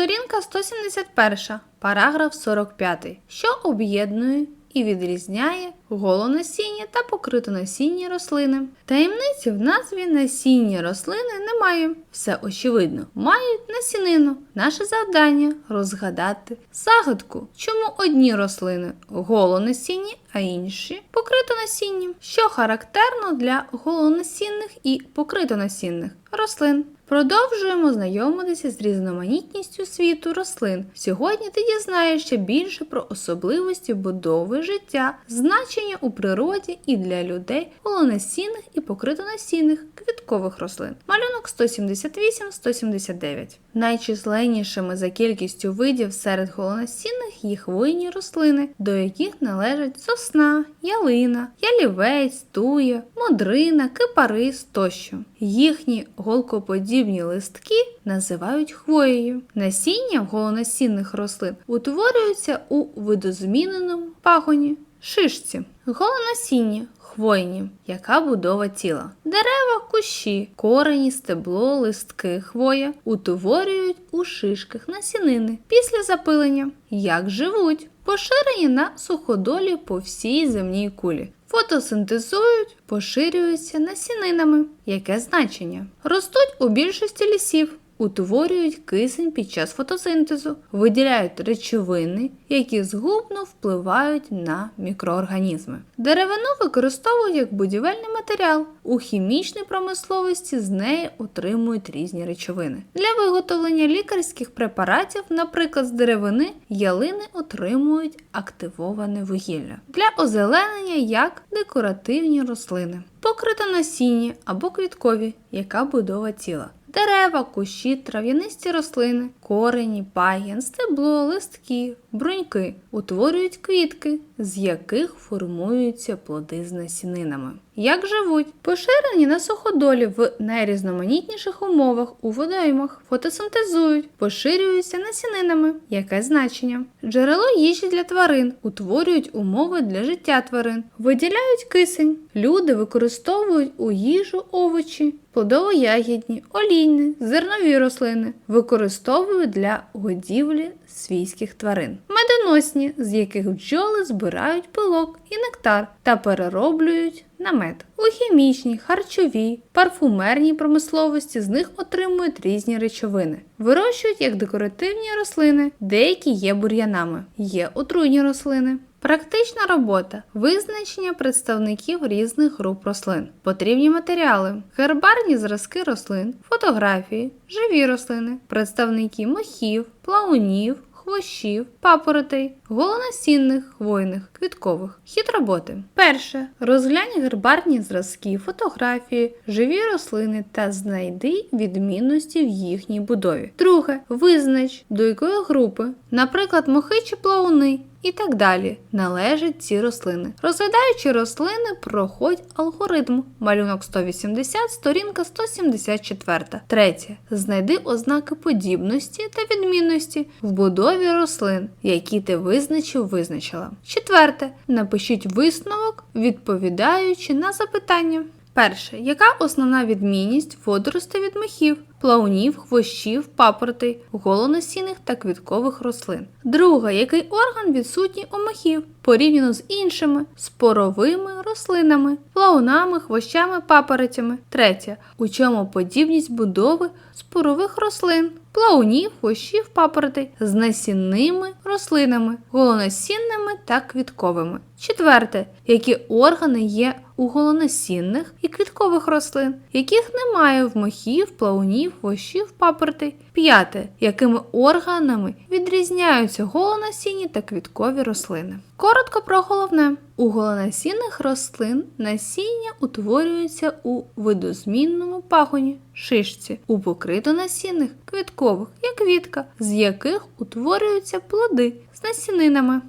Сторінка 171, параграф 45, що об'єднує і відрізняє голонасіння та покритонасінні рослини. Таємниці в назві насінні рослини немає. Все очевидно, мають насінину. Наше завдання розгадати загадку, чому одні рослини голонасінні, а інші покритонасінні, що характерно для голонасінних і покритонасінних рослин. Продовжуємо знайомитися з різноманітністю світу рослин. Сьогодні ти дізнаєшся більше про особливості будови життя, значення у природі і для людей голонасінних і покритонасінних квіткових рослин. Малюнок 178-179. Найчисленнішими за кількістю видів серед голонасінних є хвойні рослини, до яких належать сосна, ялина, ялівець, туя, модрина, кипарис тощо. Їхні голкоподібні листки називають хвоєю. Насіння голонасінних рослин утворюються у видозміненому пагоні, шишці. Голонасіння хвойні, яка будова тіла. Дерева, кущі, корені, стебло, листки, хвоя утворюють у шишках насінини після запилення. Як живуть? Поширені на суходолі по всій земній кулі. Фотосинтезують, поширюються насінинами. Яке значення? Ростуть у більшості лісів. Утворюють кисень під час фотосинтезу, виділяють речовини, які згубно впливають на мікроорганізми. Деревину використовують як будівельний матеріал. У хімічній промисловості з неї отримують різні речовини. Для виготовлення лікарських препаратів, наприклад, з деревини, ялини отримують активоване вугілля. Для озеленення як декоративні рослини. Покрито насіння або квіткові, яка будова тіла. Дерева, кущі, трав'янисті рослини, корені, пагін, стебло, листки, бруньки утворюють квітки, з яких формуються плоди з насінинами. Як живуть? Поширені на суходолі в найрізноманітніших умовах у водоймах, фотосинтезують, поширюються насінинами. Яке значення? Джерело їжі для тварин, утворюють умови для життя тварин, виділяють кисень. Люди використовують у їжу овочі, плодово-ягідні, олійні, зернові рослини, використовують для годівлі свійських тварин. Медоносні, з яких бджоли збирають пилок і нектар та перероблюють на мед. У хімічній, харчовій, парфумерній промисловості з них отримують різні речовини. Вирощують як декоративні рослини, деякі є бур'янами, є отруйні рослини. Практична робота визначення представників різних груп рослин, потрібні матеріали, гербарні зразки рослин, фотографії, живі рослини, представники мохів, плавунів, хвощів, папоротей, голонасінних, хвойних, квіткових. Хід роботи. Перше. Розглянь гербарні зразки, фотографії, живі рослини та знайди відмінності в їхній будові. Друге. Визнач, до якої групи, наприклад, мохи чи плавуни. І так далі належать ці рослини. Розглядаючи рослини, проходь алгоритм. Малюнок 180, сторінка 174. Третє. Знайди ознаки подібності та відмінності в будові рослин, які ти визначив, визначила. Четверте. Напишіть висновок, відповідаючи на запитання. Перше. Яка основна відмінність водоростей від мохів, плавунів, хвощів, папоротей, голоносінних та квіткових рослин? Друге. Який орган відсутній у мохів порівняно з іншими споровими рослинами, плавунами, хвощами, папоротями? Третє. У чому подібність будови спорових рослин? Плавунів, хвощів, папоротей з насінними рослинами, голоносінними та квітковими. Четверте, які органи є у голоносінних і квіткових рослин, яких немає в мохів, плавунів, хвощів, папоротей. П'яте, якими органами відрізняються голоносінні та квіткові рослини. Коротко про головне. У голонасінних рослин насіння утворюється у видозмінному пагоні шишці, у покритонасінних квіткових, як квітка, з яких утворюються плоди з насінинами.